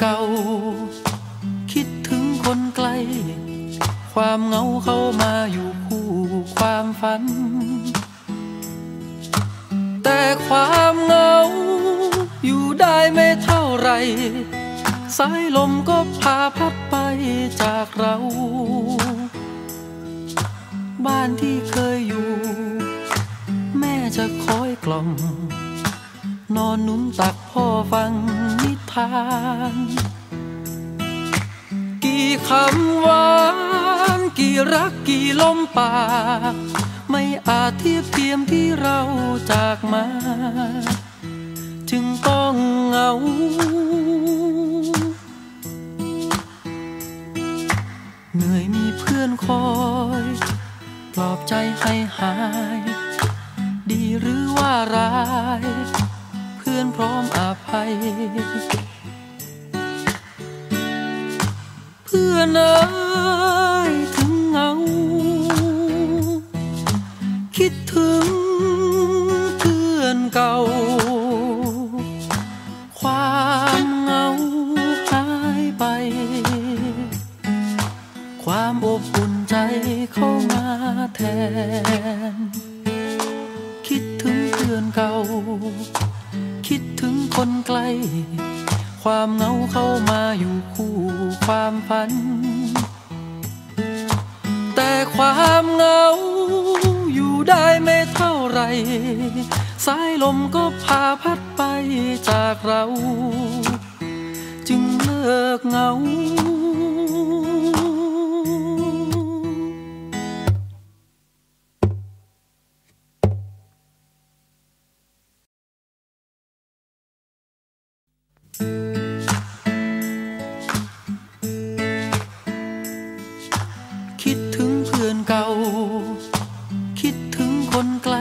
เก่า คิดถึงคนไกล ความเหงาเข้ามาอยู่คู่ความฝัน แต่ความเหงา อยู่ได้ไม่เท่าไร สายลมก็พาพัดไปจากเรา บ้านที่เคยอยู่ แม่จะคอยกล่อมนอนนุ่มตักพ่อฟังนิ ทานกี่คำหวานกี่รักกี่ลมปาก ไม่อาจเทียบเทียมที่เราจากมา จึงต้องเหงาเหนื่อยมีเพื่อนคอยปลอบใจให้หาย ดีหรือว่าร้าย อนพร้อมอภัย เพื่อนเอ้ยถึงเงา คิดถึงเพื่อนเก่า ความเงาหายไป ความอบอุ่นใจเข้ามาแทน คิดถึงเพื่อนเก่า คนไกล ความเหงาเข้ามาอยู่คู่ความฝัน แต่ความเหงาอยู่ได้ไม่เท่าไร สายลมก็พาพัดไปจากเรา จึงเลิกเหงา คนไกล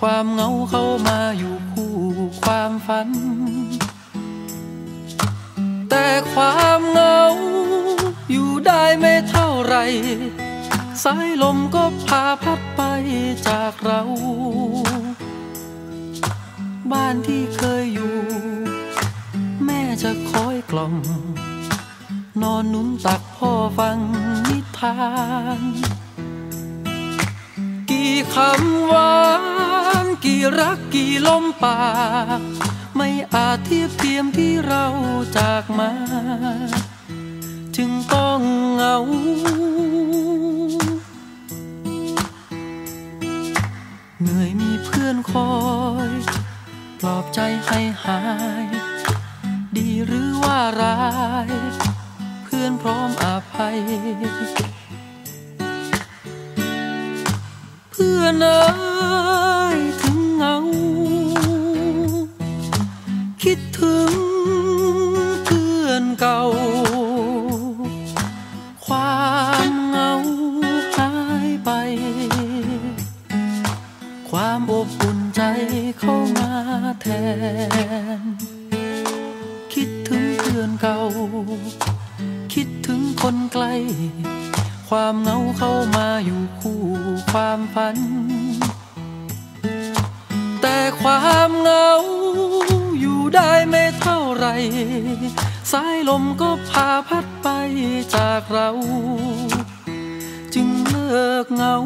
ความเหงาเข้ามาอยู่คู่ความฝัน แต่ความเหงา อยู่ได้ไม่เท่าไร สายลมก็พาพัดไปจากเรา บ้านที่เคยอยู่ แม่จะคอยกล่อม นอนนุ้นตักพ่อฟังนิทาน กี่คำหวานกี่รักกี่ลมปาก ไม่อาจเทียบเทียมที่เราจากมา จึงต้องเหงาเหนื่อยมีเพื่อนคอย ปลอบใจให้หาย ดีหรือว่าร้าย เพื่อนพร้อมอภัย พื่อนเอ้ยถึงเงา คิดถึงเพื่อนเก่า ความเงาหายไป ความอบอุ่นใจเข้ามาแทน คิดถึงเพื่อนเก่า คิดถึงคนไกล ความเหงาเข้ามาอยู่คู่ความฝัน แต่ความเหงาอยู่ได้ไม่เท่าไร สายลมก็พาพัดไปจากเรา จึงเลิกเหงา